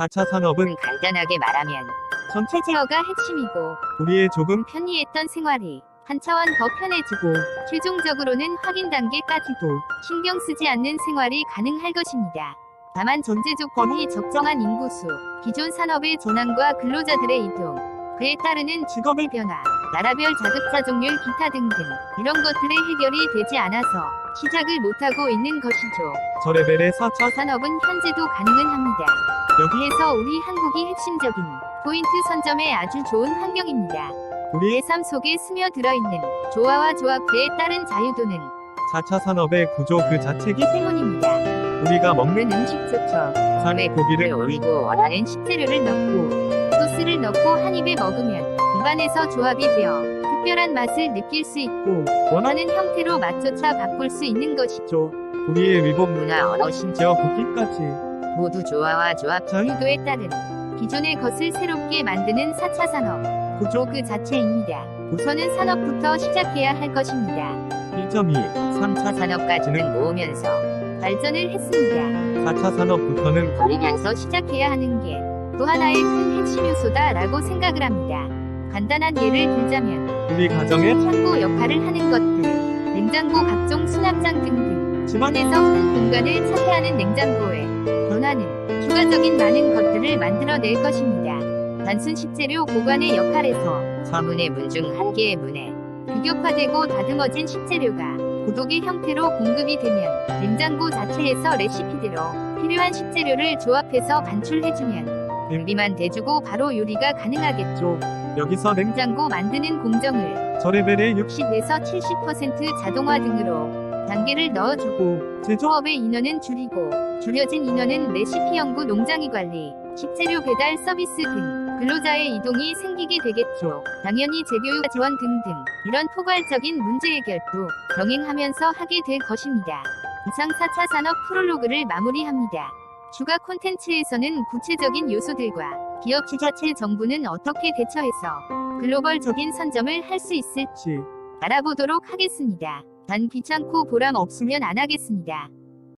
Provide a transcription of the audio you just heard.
4차 산업은 간단하게 말하면 전체 제어가 핵심이고 우리의 조금 편리했던 생활이 한 차원 더 편해지고 최종적으로는 확인 단계까지도 신경 쓰지 않는 생활이 가능할 것입니다. 다만 존재 조건이 적정한 인구수, 기존 산업의 전환과 근로자들의 이동, 그에 따르는 직업의 변화, 나라별 자급자 종률 기타 등등 이런 것들의 해결이 되지 않아서 시작을 못하고 있는 것이죠. 저 레벨의 4차 저 산업은 현재도 가능은 합니다. 여기에서 우리 한국이 핵심적인 포인트 선점에 아주 좋은 환경입니다. 우리의 삶 속에 스며들어 있는 조화와 조합에 따른 자유도는 4차 산업의 구조 그 자체이기 때문입니다. 우리가 먹는 음식조차 고기를 고기를 올리고 원하는 식재료를 넣고 소스를 넣고 한 입에 먹으면 입안에서 조합이 되어 특별한 맛을 느낄 수 있고 원하는 형태로 맛조차 바꿀 수 있는 것이죠. 우리의 위법 문화, 언어, 저 국기까지 모두 조화와 조합 자유도에 따른 기존의 것을 새롭게 만드는 4차 산업 구조 그 자체입니다. 우선은 산업부터 시작해야 할 것입니다. 1.2 3차 4차 산업까지는 모으면서 발전을 했습니다. 4차 산업부터는 버리면서 시작해야 하는 게 또 하나의 큰 핵심 요소다라고 생각을 합니다. 간단한 예를 들자면 우리 가정의 창고 역할을 하는 것들, 냉장고 각종 수납장 등등 집안에서 큰 공간을 차지하는 냉장고에 변화는 추가적인 많은 것들을 만들어낼 것입니다. 단순 식재료 보관의 역할에서 4문의 문 중 한 개의 문에 규격화되고 다듬어진 식재료가 고독의 형태로 공급이 되면 냉장고 자체에서 레시피대로 필요한 식재료를 조합해서 반출해주면 준비만 대주고 바로 요리가 가능하겠죠. 여기서 냉 냉장고 만드는 공정을 저 레벨의 60 10에서 70% 자동화 등으로 단계를 넣어주고 제조 조업의 인원은 줄이고 줄여진 인원은 레시피 연구 농장이 관리, 식재료 배달 서비스 등 근로자의 이동이 생기게 되겠죠. 당연히 재교육 지원 등등 이런 포괄적인 문제 해결도 병행하면서 하게 될 것입니다. 이상 4차 산업 프롤로그를 마무리합니다. 추가 콘텐츠에서는 구체적인 요소들과 기업 주자체 정부는 어떻게 대처해서 글로벌적인 선점을 할 수 있을지 시 알아보도록 하겠습니다. 단 귀찮고 보람 없으면 안 하겠습니다.